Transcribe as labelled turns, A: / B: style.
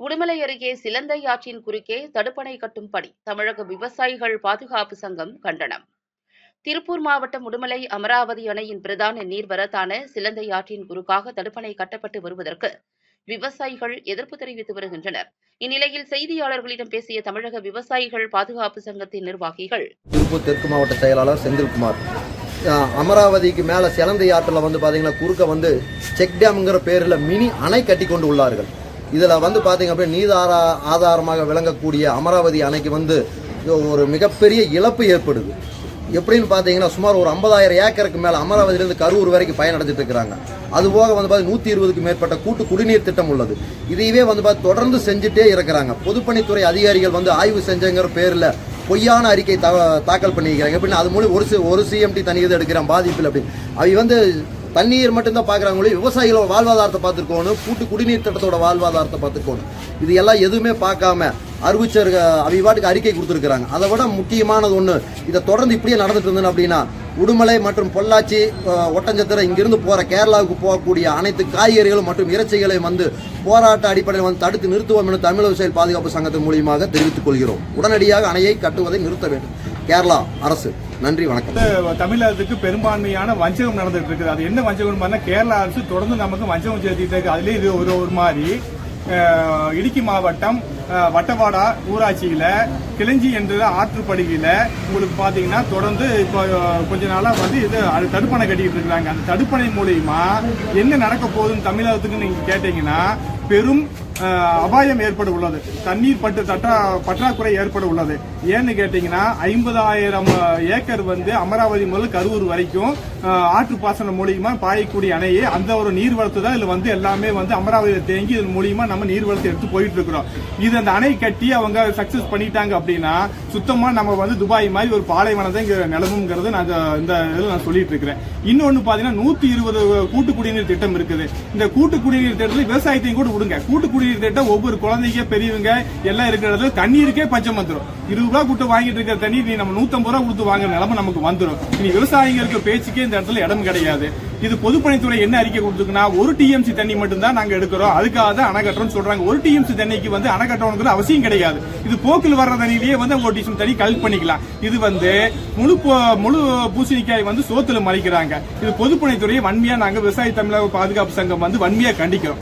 A: உடுமலை அருகே சிலந்தை ஆற்றின் குறுக்கே தடுப்பணை கட்டும் பணி தமிழக விவசாயிகள் பாதுகாப்பு சங்கம் கண்டனம். திருப்பூர் மாவட்டம் உடுமலை அமராவதி அணையின் பிரதான நீர்வரத்தான சிலந்தை ஆற்றின் குறுக்காக தடுப்பணை கட்டப்பட்டு வருவதற்கு விவசாயிகள் எதிர்ப்பு தெரிவித்து வருகின்றனர். இந்நிலையில் செய்தியாளர்களிடம் பேசிய தமிழக விவசாயிகள் பாதுகாப்பு சங்கத்தின் நிர்வாகிகள்
B: திருப்பூர் தெற்கு மாவட்ட செயலாளர் செந்தில்குமார் அஹ் அமராவதிக்கு மேலே சிலந்தை ஆற்றில் வந்து பார்த்தீங்கன்னா குறுக்க வந்து செக் டேம்ங்கிற பேரில் மினி அணை கட்டி கொண்டு உள்ளார்கள். இதில் வந்து பார்த்தீங்க அப்படின்னா நீதார ஆதாரமாக விளங்கக்கூடிய அமராவதி அணைக்கு வந்து ஒரு மிகப்பெரிய இழப்பு ஏற்படுது. எப்படின்னு பார்த்தீங்கன்னா சுமார் ஒரு ஐம்பதாயிரம் ஏக்கருக்கு மேலே அமராவதியிலேருந்து கரூர் வரைக்கும் பயனடைஞ்சிட்டு இருக்கிறாங்க. அதுபோக வந்து பார்த்து நூற்றி இருபதுக்கு மேற்பட்ட கூட்டு குடிநீர் திட்டம் உள்ளது. இதையவே வந்து பார்த்து தொடர்ந்து செஞ்சுட்டே இருக்கிறாங்க. பொதுப்பணித்துறை அதிகாரிகள் வந்து ஆய்வு செஞ்சங்கிற பேரில் பொய்யான அறிக்கை தா தாக்கல் பண்ணிக்கிறாங்க எப்படின்னா அது மூலம் ஒரு சி ஒரு சிஎம்டி தனி இது எடுக்கிறான் பாதிப்பில் அப்படின்னு. அவங்க வந்து தண்ணீர் மட்டும்தான் பார்க்குறாங்களே விவசாயிகளோட வாழ்வாதாரத்தை பார்த்துருக்கோணும் கூட்டு குடிநீர் திட்டத்தோட வாழ்வாதாரத்தை பார்த்துருக்கோணும். இது எல்லாம் எதுவுமே பார்க்காம அறிவிச்சர் அவங்க பாட்டுக்கு அறிக்கை கொடுத்துருக்குறாங்க. அதை விட முக்கியமானது ஒன்று இதை தொடர்ந்து இப்படியே நடந்துட்டு இருந்தது அப்படின்னா உடுமலை மற்றும் பொள்ளாச்சி அஹ், ஒட்டஞ்சத்திரம் இங்கிருந்து போகிற கேரளாவுக்கு போகக்கூடிய அனைத்து காய்கறிகளும் மற்றும் இறைச்சிகளையும் வந்து போராட்ட அடிப்படையில் வந்து தடுத்து நிறுத்துவோம் என தமிழக செயல் பாதுகாப்பு சங்கத்தின் மூலியமாக தெரிவித்துக் கொள்கிறோம். உடனடியாக அணையை கட்டுவதை நிறுத்த வேண்டும். கேரளா அரசு. நன்றி வணக்கம்.
C: தமிழகத்துக்கு பெரும்பான்மையான வஞ்சகம் நடந்துட்டு இருக்குது. அது என்ன வஞ்சகம் பண்ணா கேரளா அரசு தொடர்ந்து நமக்கு வஞ்சகம் செலுத்திட்டு இருக்கு. அதுலயே இது ஒரு ஒரு மாதிரி இடுக்கி மாவட்டம் வட்டவாடா ஊராட்சியில கிளஞ்சி என்ற ஆற்றுப்படுகையில உங்களுக்கு பாத்தீங்கன்னா தொடர்ந்து இப்போ கொஞ்ச நாளா வந்து இது அது தடுப்பணை கட்டிக்கிட்டு இருக்கிறாங்க. அந்த தடுப்பணை மூலியமா என்ன நடக்க போகுதுன்னு தமிழகத்துக்கு நீங்க கேட்டீங்கன்னா பெரும் அபாயம் ஏற்பட உள்ளது. தண்ணீர் பட்டு தட்டா பற்றாக்குறை ஏற்பட உள்ளது. ஏன்னு கேட்டீங்கன்னா ஐம்பதாயிரம் ஏக்கர் வந்து அமராவதி முதல் கரூர் வரைக்கும் ஆற்று பாசனம் மூலியமா பாயக்கூடிய அணையே அந்த ஒரு நீர்வளத்து தான். இதுல வந்து எல்லாமே வந்து அமராவதியில் தேங்கி இதன் மூலியமா நம்ம நீர்வளத்தை எடுத்து போயிட்டு இருக்கிறோம் இது அந்த அணை கட்டி அவங்க சக்சஸ் பண்ணிட்டாங்க அப்படின்னா சுத்தமா நம்ம வந்து துபாய் மாதிரி ஒரு பாலைவனத்தை இங்க நிலவுங்கிறது நான் இந்த- இந்த இதில் நான் சொல்லிட்டு இருக்கிறேன் இன்னொன்னு பாத்தீங்கன்னா நூத்தி இருபது கூட்டு குடிநீர் திட்டம் இருக்குது. இந்த கூட்டு குடிநீர் திட்டத்தில் விவசாயத்தையும் கூட விடுங்க. கூட்டு குடிநீர் திட்டம் ஒவ்வொரு குழந்தைங்க பெரியவங்க எல்லாம் இருக்கிறது தண்ணீருக்கே பஞ்சம் வந்துடும் இருபது ரூபா கொடுத்து வாங்கிட்டு இருக்கிற தண்ணீர் நீ நம்ம நூத்தம்பது ரூபா கொடுத்து வாங்குற நிலைமை நமக்கு வந்துடும் இனி விவசாயிகளுக்கு பேச்சுக்கே இந்த இடத்துல இடம் கிடையாது. இது பொதுப்பணித்துறை என்ன அறிக்கை கொடுத்துருக்குன்னா ஒரு டிஎம்சி தண்ணி மட்டும்தான் நாங்க எடுக்கிறோம். அதுக்காக தான் அணை சொல்றாங்க. ஒரு டிஎம்சி தண்ணிக்கு வந்து அணை கட்டணுங்கிற அவசியம் கிடையாது. இது போக்கில் வர்ற தண்ணியிலேயே வந்து ஒரு டிஎம்சி தண்ணி கலெக்ட் பண்ணிக்கலாம். இது வந்து முழு முழு பூசணிக்காய் வந்து சோத்துல மறைக்கிறாங்க. இது பொதுப்பணித்துறையை வன்மையா நாங்க விவசாய தமிழக பாதுகாப்பு சங்கம் வந்து வன்மையா கண்டிக்கிறோம்.